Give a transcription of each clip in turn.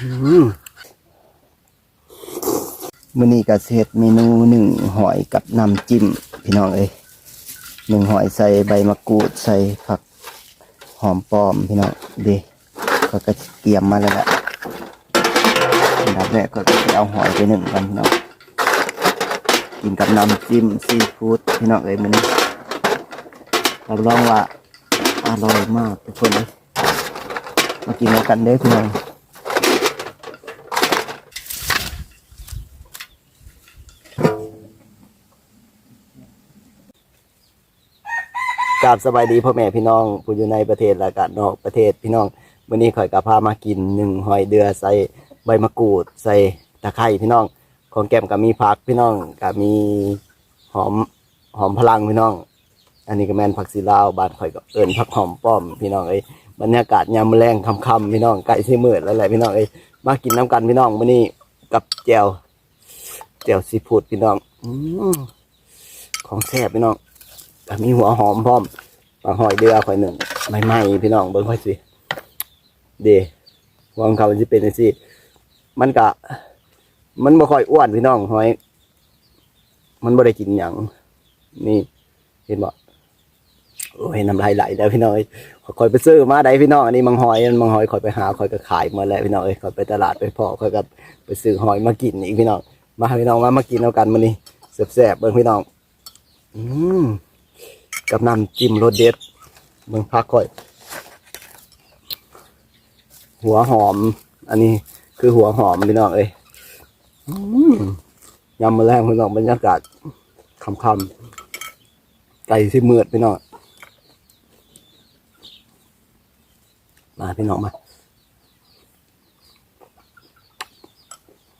มื้อนี้ก็สิเฮ็ดเมนูหนึ่งหอยกับน้ำจิ้มพี่น้องเอ้ยหนึ่งหอยใส่ใบมะกรูดใส่ผักหอมปลอมพี่น้องเด้ก็ก็เตรียมมาแล้วแหละอันดับแรกก็จะเอาหอยไปหนึ่งกันพี่น้องกินกับน้ำจิ้มซีฟู้ดพี่น้องเอ้ยมื้อนี้รับรองว่าอร่อยมากทุกคนเลยมากินแล้วกันเด้พี่น้อง ราบสบายดีพ่อแม่พี่น้องผู้อยู่ในประเทศและก็นอกประเทศพี่น้องวันนี้ข่อยกับพามากินหนึ่งหอยเดือใส่ใบมะกรูด ใส่ตะไคร้พี่น้อง ของแก้มก็มีผักพี่น้องก็มีหอมหอมพลังพี่น้อง อันนี้ก็แมนผักสีลาวบานข่อยก็เอิญผักหอมป้อมพี่น้องเอ้ยบรรยากาศยามแรงค่ำๆพี่น้องไก่ซีมืดแล้วแหละพี่น้องเอ้ยมากินน้ำกันพี่น้องวันนี้กับแจวแจวซีฟู้ดพี่น้องอของแซ่บพี่น้อง มีหัวหอมพร้อมบางหอยเดือข่อยหนึ่งใหม่ๆพี่น้องเบิ่งค่อยสิเดหัวของเขามันจะเป็นจังซี่มันก็มันบ่ค่อยอ้วนพี่น้องหอย มันบ่ได้กินหยังนี่ เห็นบ่โอ้ยน้ำลายไหลแล้วพี่น้องเอ้ยข่อยไปซื้อมาได้พี่น้องอันนี้มังหอยมังหอยข่อยไปหาข่อยก็ขายมาแล้วพี่น้องเอ้ยข่อยไปตลาดไปพอข่อยก็ไปซื้อหอยมากินอีกพี่น้องมาพี่น้องมามากินเอากันมื้อนี้แซ่บๆเบิ่งพี่น้อง อืม กับน้ำจิ้มรสเด็ดเมืองพักค่อย หัวหอม อันนี้คือหัวหอมพี่น้องเอ้ยยำมาแรงพี่น้องบรรยากาศคำคำๆไก่ที่มืดพี่น้องมาพี่น้องมา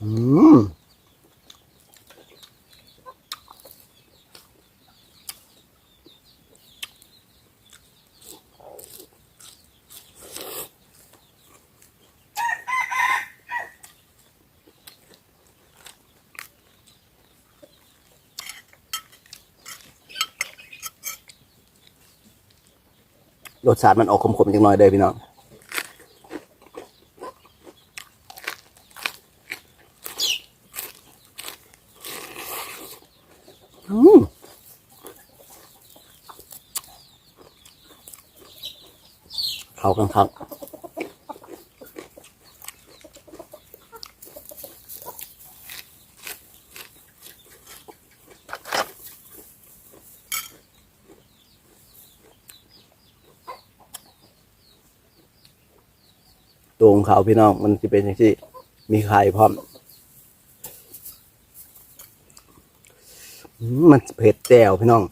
อืม รสชาติมันออกขมๆจังหน่อยเด้อพี่น้องเขากันครับ ตัวของเขาพี่น้องมันจะเป็นอย่างที่มีไข่พร้อมมมันเผ็ดแจ่วพี่น้อง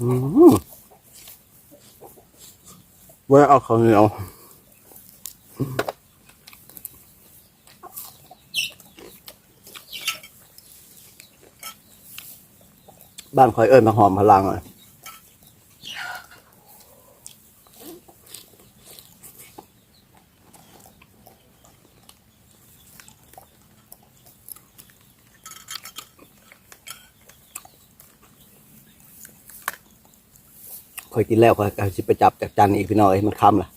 อืมไว้เอาข้าวเหนียว บ้านคอยเอิญมาหอมพลังอะคอยกินแล้วคอยเอาสิไปจับจากจันอีกพี่น้อยมันคำล่ะ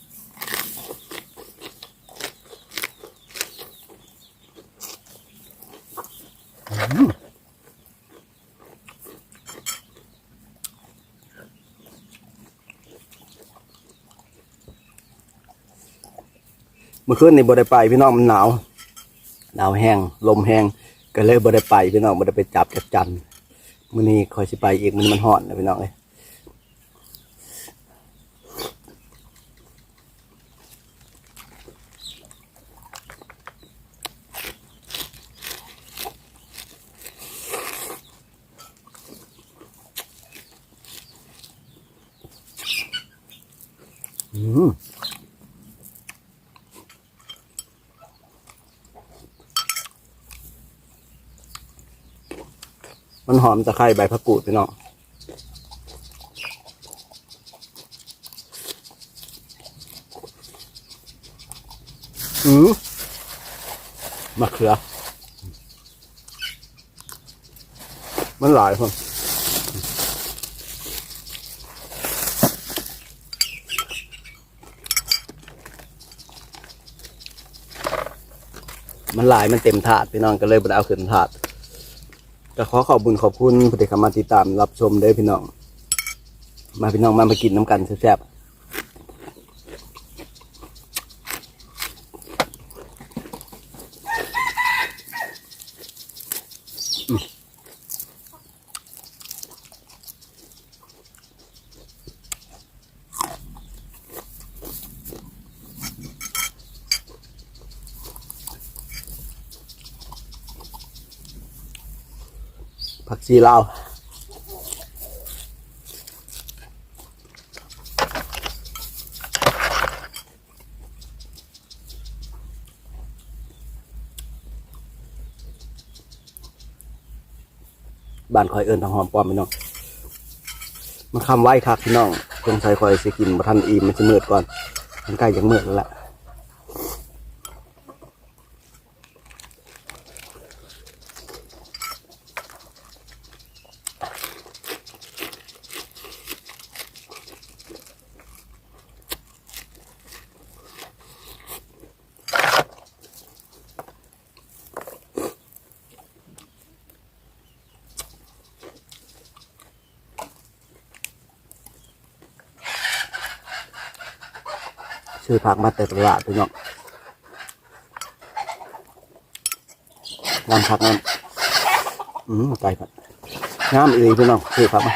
เมื่อคืนนี่บ่ได้ไปพี่น้องมันหนาว หนาวแห้งลมแห้งก็เลยบ่ได้ไปพี่น้องบ่ได้ไปจับจักจันมื้อนี้คอยสิไปอีกมันมันฮ้อนนะพี่น้องเอ้ยอืม หอมตะไคร้ใบผักกูดพี่น้องอืมมะเขือ มันหลายคนมันหลายมันเต็มถาดพี่น้องก็เลยบ่ไปเอาขึ้นถาด ก็ขอขอบคุญขอบคุณผู้ที่เข้ามาติดตามรับชมเด้อพี่น้อง มาพี่น้องมามากินน้ำกันแซ่บๆ ผักชีลาวบ้านคอยเอิญทางหอมปอมพี่น้อง มันคำไว้คักพี่น้องสงสัยคอยสิกินมาทันอีมมันจะเมืดก่อน มันใกล้จะเมืดแล้ว ซื้อผักมาแต่ตลาดพี่น้องงามผักงามอืมไก่ผัดงามอีหลีพี่น้องซื้อผักมา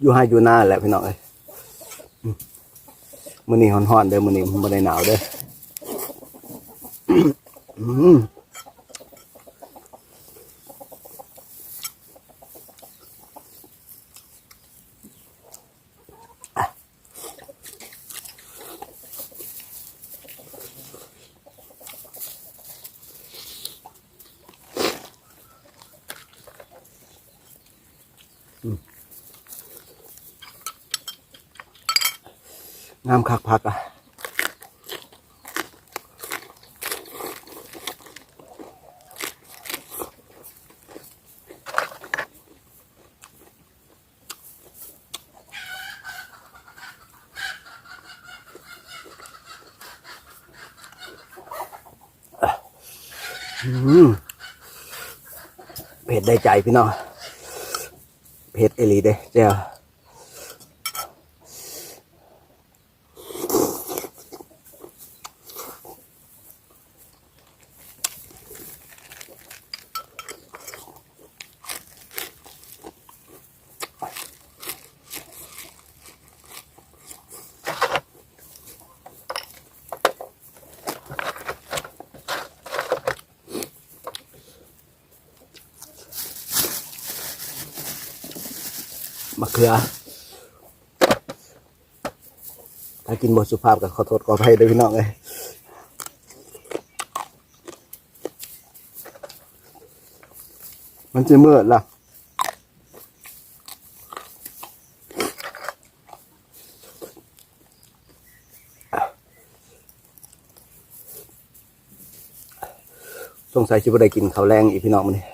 อยู่ให้อยู่หน้าแหละพี่น้องเอ้ย มื้อนี้ฮ้อนๆเด้อมื้อนี้บ่ได้หนาวเด้อ งามคักพักอะอืมเผ็ดได้ใจพี่น้องเผ็ดเอลีเด้เจ้า มะเขือ ถ้ากินบทสุภาพก็ขอโทษขออภัยด้วยพี่น้องเลยมันจะเมืดล่ะสงสัยจะไม่ได้กินข้าวแรงอีกพี่น้องมันนี่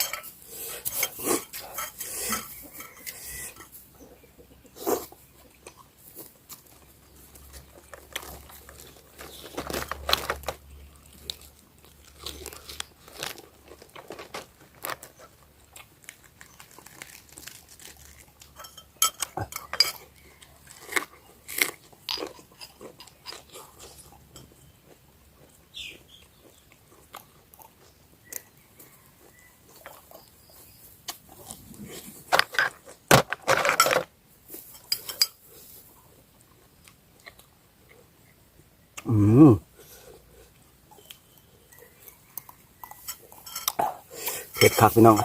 อืมเผ็ด คักพี่น้อง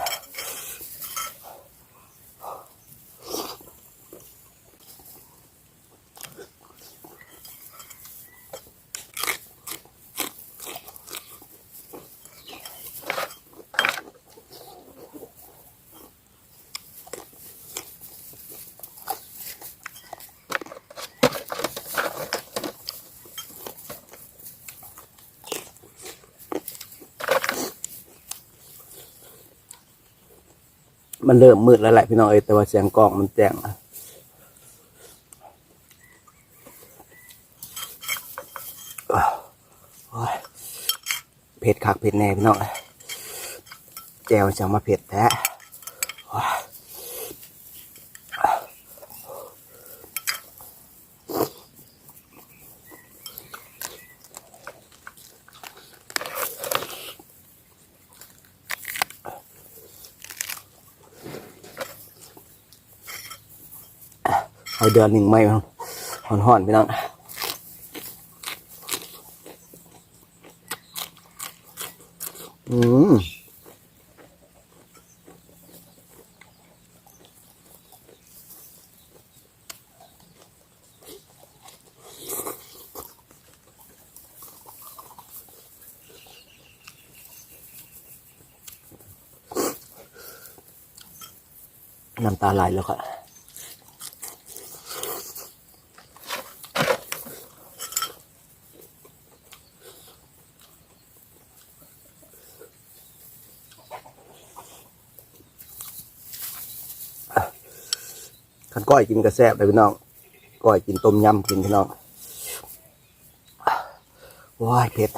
มันเริ่มมืดแล้วแหละพี่น้องเอ้ยแต่ว่าเสียงกล้องมันแจ้งอะเผ็ดคักเผ็ดแน่พี่น้องแจวจะมาเผ็ดแท้ เอาเดือนหนึ่งไม่มั้งห่อนๆพี่น้องอืมน้ำตาไหลแล้วค่ะ ขันก้อยกินกระแซบเลยพี่น้องก้อยกินต้มยำกินพี่น้องว้ายเผ็ด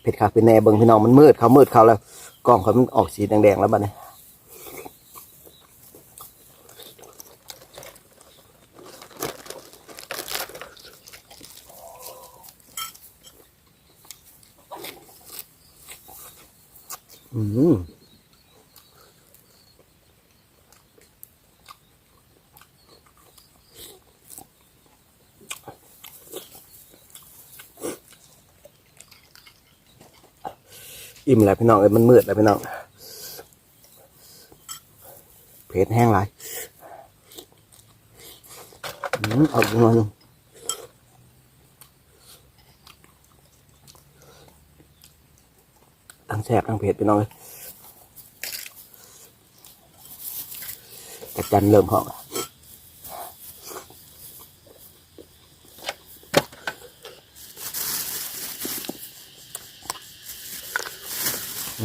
เผ็ดคักเป็นแน่เบิ่งพี่น้องมันมืดเขามืดเขาแล้วกล้องเขามันออกสีแดงๆแล้วบัดนี้อืม อิ่มแล้วพี่น้องเอ้ยมันมืดแล้วพี่น้องเผ็ดแห้งหลายอืมเอาอีกหน่อยนึงทั้งแซ่บทั้งเผ็ดพี่น้องเลยแต่จันเริ่มห้องอืม เพ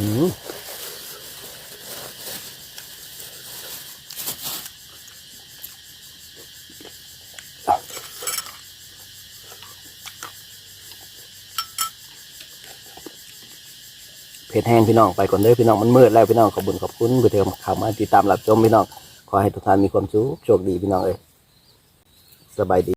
จแห้งพี่น้องไปก่อนเด้อพี่น้องมันมืดแล้วพี่น้องขอบคุญขอบคุณผู้ที่เข้ามาติดตามรับชมพี่น้องขอให้ทุกท่านมีความสุขโชคดีพี่น้องเอ้ยสบายดี